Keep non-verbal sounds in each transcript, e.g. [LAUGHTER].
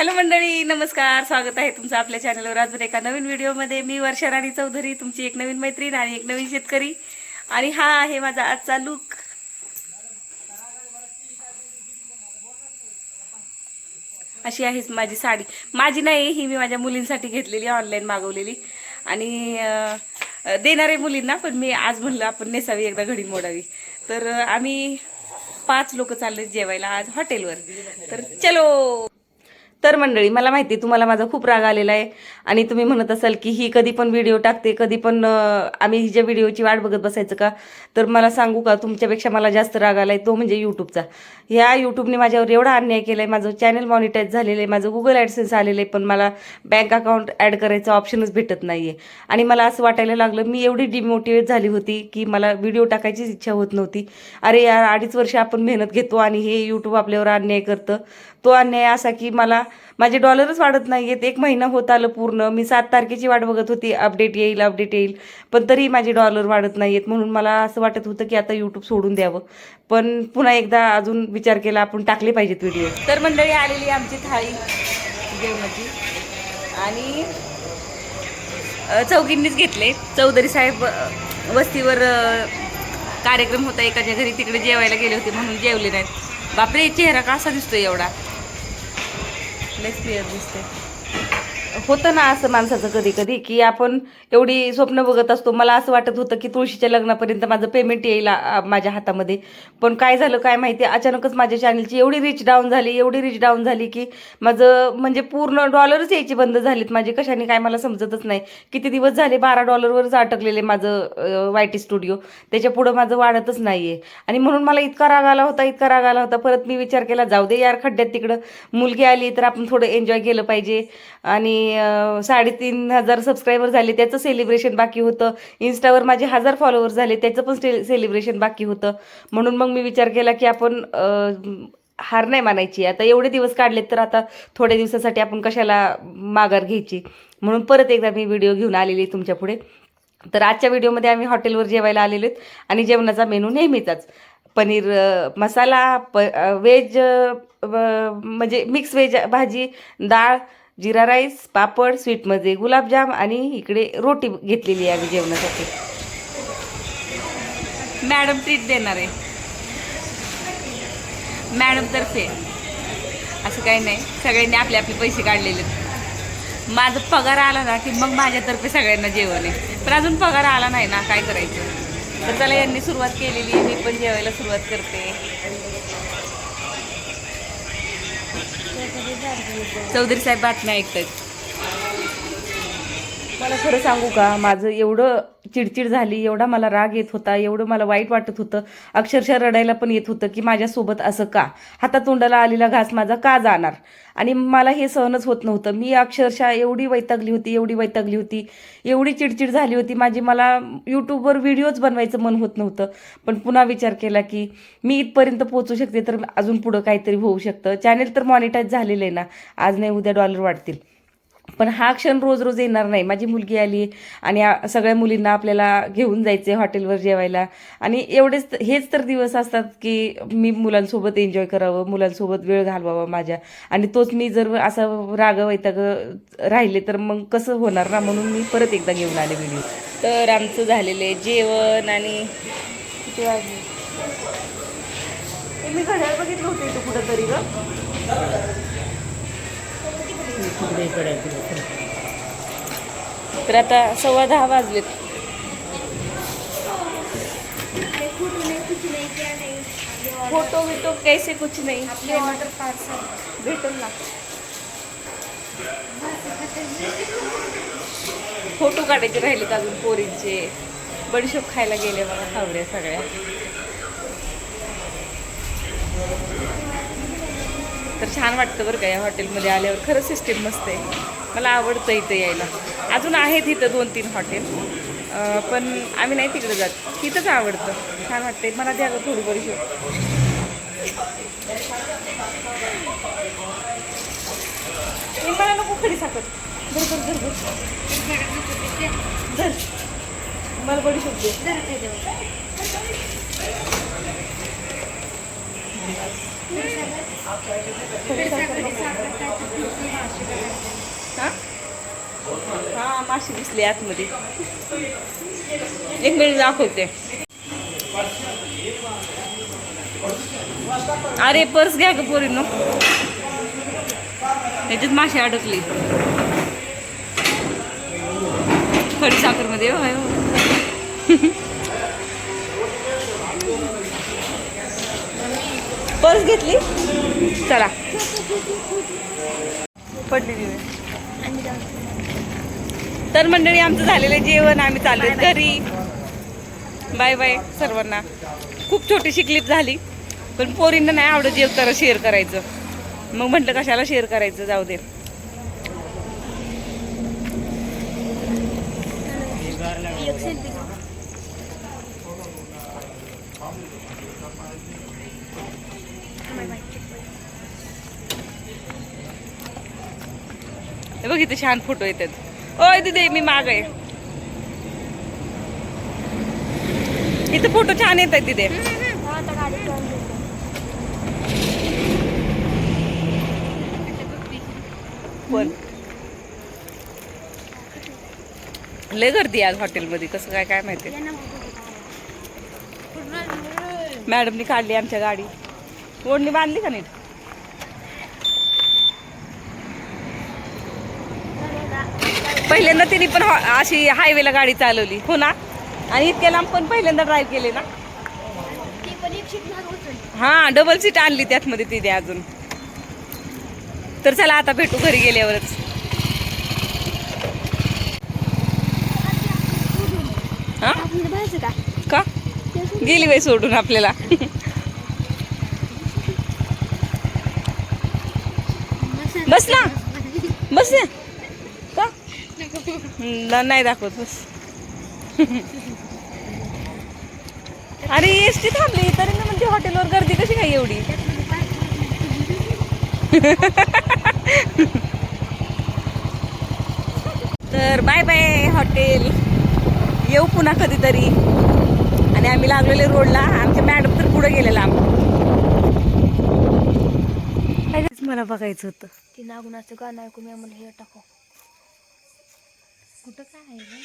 Hello मंडळी नमस्कार. स्वागत आहे तुमचं आपल्या चॅनलवर अजून एका नवीन व्हिडिओमध्ये मी वर्षा राणी चौधरी तुमची एक नवीन मैत्रीण आणि एक नवीन शेतकरी. आणि हा आहे माझा आजचा लुक अशी आहे माझी साडी. माझी नाही ही मी माझ्या मुलींसाठी घेतलेली ऑनलाईन मागवलेली. आणि देणारे मुलींना पण मी आज म्हणलं आपण नेसावी एकदा घडी मोडावी. तर आम्ही पाच लोक चालले जेवायला आज हॉटेलवर तर चलो! तर मंडळी मला माहिती आहे तुम्हाला माझा खूप राग आलेला आहे. आणि तुम्ही म्हणत असाल की ही कधी पण व्हिडिओ टाकते कधी पण आम्ही हिच्या व्हिडिओची वाट बघत बसायचं का? तर मला सांगू का तुमच्यापेक्षा मला जास्त राग आला आहे तो म्हणजे यूट्यूबचा ह्या यूट्यूबने माझ्यावर एवढा अन्याय केला आहे माझं चॅनल मॉनिटाईज झालेलं आहे माझं गुगल ॲडसेन्स आलेलं आहे पण मला बँक अकाउंट ॲड करायचं ऑप्शनच भेटत नाही आहे आणि मला असं वाटायला लागलं मी एवढी डिमोटिवेट झाली होती की मला व्हिडिओ टाकायचीच इच्छा होत नव्हती. अरे यार अडीच वर्ष आपण मेहनत घेतो आणि हे यूट्यूब आपल्यावर अन्याय करतं. तो अन्याय असा की मला माझे डॉलरच वाढत नाही आहेत एक महिना होत आलं पूर्ण. मी सात तारखेची वाट बघत होती. अपडेट येईल अपडेट येईल. पण तरी माझे डॉलर वाढत नाही आहेत म्हणून मला असं वाटत होतं की आता यूट्यूब सोडून द्यावं. पण पुन्हा एकदा अजून विचार केला आपण टाकले पाहिजेत व्हिडिओ तर मंडळी आलेली आमची थाळी. जेवणाची. आणि चौकींनीच चौघींनीच घेतले. चौधरी साहेब वस्तीवर कार्यक्रम होता. एकाच्या घरी तिकडे जेवायला गेले होते म्हणून जेवले नाहीत. बापरे चेहरा कसा दिसतोय एवढा? लयच क्लिअर दिसते होतं ना असं माणसाचं कधी कधी की आपण एवढी स्वप्न बघत असतो. मला असं वाटत होतं की तुळशीच्या लग्नापर्यंत माझं पेमेंट येईल माझ्या हातामध्ये. पण काय झालं काय माहिती अचानकच माझ्या चॅनलची एवढी रिच डाऊन झाली एवढी रिच डाऊन झाली की माझं म्हणजे पूर्ण डॉलरच यायची बंद झालीत माझे. कशाने काय मला समजतच नाही. किती दिवस झाले बारा डॉलरवरच अटकलेले माझं वाय टी स्टुडिओ त्याच्या पुढं माझं वाढतच नाही आहे आणि म्हणून मला इतका राग आला होता इतका राग आला होता. परत मी विचार केला जाऊ दे यार खड्ड्यात तिकडं. मुलगी आली तर आपण थोडं एन्जॉय केलं पाहिजे. आणि साडेतीन हजार सबस्क्रायबर झाले त्याचं सेलिब्रेशन बाकी होतं. इन्स्टावर माझे हजार फॉलोअर झाले त्याचं पण सेलिब्रेशन बाकी होतं. म्हणून मग मी विचार केला की आपण हार नाही मानायची. आता एवढे दिवस काढलेत तर आता थोड्या दिवसासाठी आपण कशाला माघार घ्यायची? म्हणून परत एकदा मी व्हिडिओ घेऊन आलेली आहे तुमच्यापुढे. तर आजच्या व्हिडिओमध्ये आम्ही हॉटेलवर जेवायला आलेलो आहेत आणि जेवणाचा मेनू नेहमीचाच. पनीर मसाला प व्हेज म्हणजे मिक्स व्हेज भाजी डाळ जिरा राईस पापड स्वीटमध्ये गुलाबजाम आणि इकडे रोटी घेतलेली आहे आम्ही जेवणासाठी. मॅडम ट्रीट देणार आहे. मॅडम तर्फे असं काही नाही. सगळ्यांनी आपले आपले पैसे काढलेले आहेत. माझा पगार आला ना की मग माझ्यातर्फे सगळ्यांना जेवण आहे. पण अजून पगार आला नाही ना काय करायचं? तर चला यांनी सुरुवात केलेली आहे. मी पण जेवायला सुरुवात करते. चौधरी साहेब बातम्या ऐकतात. मला खरं सांगू का? माझं एवढं चिडचिड झाली एवढा मला राग येत होता एवढं मला वाईट वाटत होतं. अक्षरशः रडायला पण येत होतं की माझ्यासोबत असं का? हातातोंडाला आलेला घास माझा का जाणार? आणि मला हे सहनच होत नव्हतं. मी अक्षरशः एवढी वैतागली होती एवढी वैतागली होती एवढी चिडचिड झाली होती. माझी मला यूट्यूबवर व्हिडिओज बनवायचं मन होत नव्हतं. पण पुन्हा विचार केला की मी इथपर्यंत पोहोचू शकते तर अजून पुढं काहीतरी होऊ शकतं. चॅनेल तर मॉनिटाईज झालेलं आहे ना. आज नाही उद्या डॉलर वाढतील. पण हा क्षण रोज रोज येणार नाही. माझी मुलगी आली आणि सगळ्या मुलींना आपल्याला घेऊन जायचे हॉटेलवर जेवायला. आणि एवढेच हेच तर दिवस असतात की मी मुलांसोबत एन्जॉय करावं मुलांसोबत वेळ घालवावा माझ्या. आणि तोच मी जर असं राग वैताग राहिले तर मग कसं होणार ना? म्हणून मी परत एकदा घेऊन आले व्हिडिओ तर आमचं झालेलं आहे जेवण आणि किती वाजले? मी घड्याळ बघितलं होतं कुठंतरी ग. तर आता सव्वा दहा वाजलेत. फोटो विटो कैसे कुछ नहीं. भेटल ना फोटो काढायचे राहिलेत अजून पोरींचे. बडीशोप खायला गेले बघा खावड्या सगळ्या. तर छान वाटतं बरं का या हॉटेलमध्ये आल्यावर. खरं सिस्टीम मस्त आहे. मला आवडतं इथं यायला. अजून आहेत इथं दोन तीन हॉटेल. पण आम्ही नाही तिकडे जात. इथंच आवडतं. छान वाटते मला द्या गं थोडी बडी मला नको खडी साखर. धर धर धर धर. धर. मला बडी दे. हां हां माशी दिसली आतमध्ये. एक मिनिट दाखवते. अरे पर्स घ्या का पोरी नो त्याच्यात माशी अडकली. खडी साखरमध्ये हो, हो. पर्स घेतली? चला. तर मंडळी आमचं झालेलं जेवण. आम्ही चाललोय घरी. बाय बाय सर्वांना. खूप छोटीशी क्लिप झाली पण पोरींना नाही आवडत जेवताना शेअर करायचं. मग म्हटलं कशाला शेअर करायचं? जाऊ दे. हे बघ इथे छान फोटो येतात. ओय दिदे मी माग आहे. इथे फोटो छान येत आहेत तिथे लय गर्दी आज हॉटेलमध्ये कसं काय काय माहिती? मॅडमनी काढली आमच्या गाडी. ओढणी बांधली का नीट? पहिल्यांदा तिने पण अशी हायवेला गाडी चालवली. हो ना? आणि इतक्या लांब पण पहिल्यांदा ड्राईव्ह केले ना? हा डबल सीट आणली त्यातमध्ये तिने अजून. तर चला आता भेटू घरी गेल्यावरच. हा? का? गेली बाई सोडून आपल्याला. बस ना. बस न- नाही दाखवत बस अरे एस टी थांबली तरी ना म्हणजे हॉटेलवर गर्दी कशी काय एवढी? तर बाय बाय हॉटेल. येऊ पुन्हा कधीतरी. आणि आम्ही लागलेले रोडला आमच्या मॅडम तर पुढे गेलेला. मला बघायचं होतं. ती नागुणाचं गाणं ऐकून मी हे टाकू. कुठं काय आहे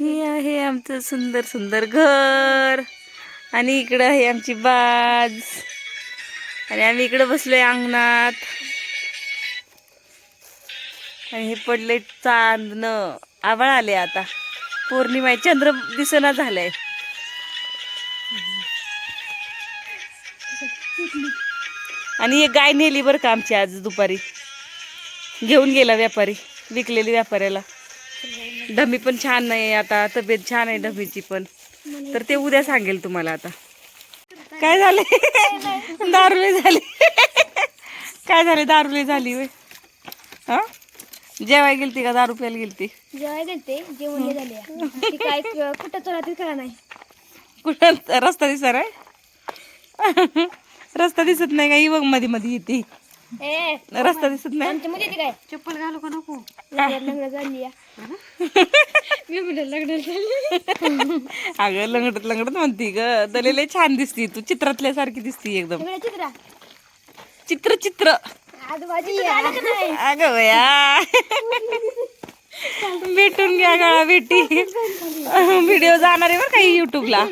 हे आहे आमचं सुंदर सुंदर घर. आणि इकडं आहे आमची बाज. आणि आम्ही इकडं बसलोय अंगणात. आणि हे पडले चांदन आभाळ आले आता. पौर्णिमा आहे, चंद्र दिसना झालाय. आणि एक गाय नेली बरं का आमची आज दुपारी? घेऊन गेला व्यापारी विकलेली व्यापाऱ्याला. डमी पण छान नाही आता तब्येत छान आहे डमीची पण. तर ते उद्या सांगेल तुम्हाला आता. काय झाले? दारुले झाली. काय झाले? दारुले झाली वे हा? जेवाय गेलती का? दारू प्यायला गेलती? जेवाय गेलते जेवण झाले. ती काय कुठं नाही. रस्ता दिसणार आहे रस्ता दिसत नाही का? बघमध्ये मध्ये येते. रस्ता दिसत नाही. आमच्या काय? चप्पल घालू का नको? लग्न झाली या. मी म्हणलं लग्न झाली. अगं लंगडत लंगडत म्हणती ग. दलेले छान दिसती. तू चित्रातल्यासारखी दिसती एकदम. चित्रा. चित्र अगं बया भेटून घ्या गाळा भेटी. व्हिडिओ जाणार आहे बरं का युट्यूबला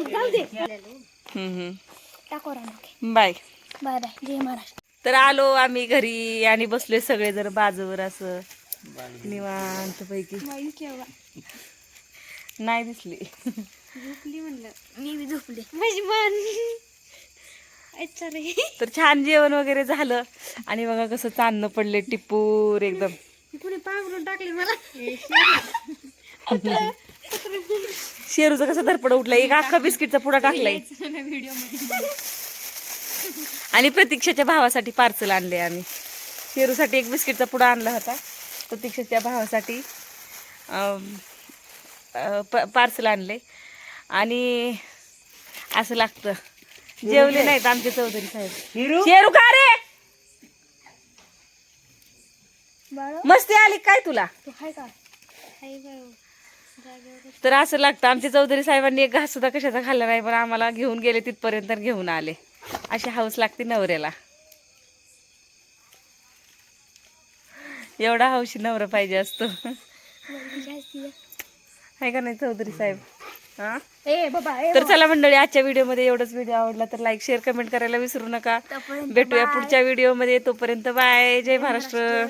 बाय. Bye bye. जय महाराष्ट्र. तर आलो आम्ही घरी आणि बसलोय सगळे जर बाजूवर असं. निवांत पैकी नाही दिसली. झोपली म्हणलं. मी बी झोपले. तर छान जेवण वगैरे झालं. आणि बघा कसं चांदणं पडले टिपूर एकदम. कुणी पांघरून टाकली मला. शेरूचा कसा धरपड उठला एक अख्खा बिस्किटचा पुडा टाकलाय. [LAUGHS] आणि प्रतीक्षाच्या भावासाठी पार्सल आणले आम्ही. शेरूसाठी एक बिस्किटचा पुडा आणला होता. प्रतीक्षाच्या भावासाठी पार्सल आणले. आणि असं लागतं. जेवले नाहीत आमचे चौधरी साहेब. शेरू का रे! मस्ती आली काय तुला? तू हाय का? हाय बाळ. जागेवर तर असं लागतं. आमच्या चौधरी साहेबांनी एक घास सुद्धा कशाचा खाल्ला नाही पण आम्हाला घेऊन गेले तिथपर्यंत घेऊन आले. अशी हाऊस लागते नवऱ्याला. एवढा हौशी नवरा पाहिजे असतो. आहे. का नाही चौधरी साहेब? हा? तर चला मंडळी आजच्या व्हिडिओमध्ये एवढंच व्हिडिओ आवडला तर लाईक शेअर कमेंट करायला विसरू नका. भेटूया पुढच्या व्हिडिओमध्ये. तोपर्यंत बाय जय महाराष्ट्र.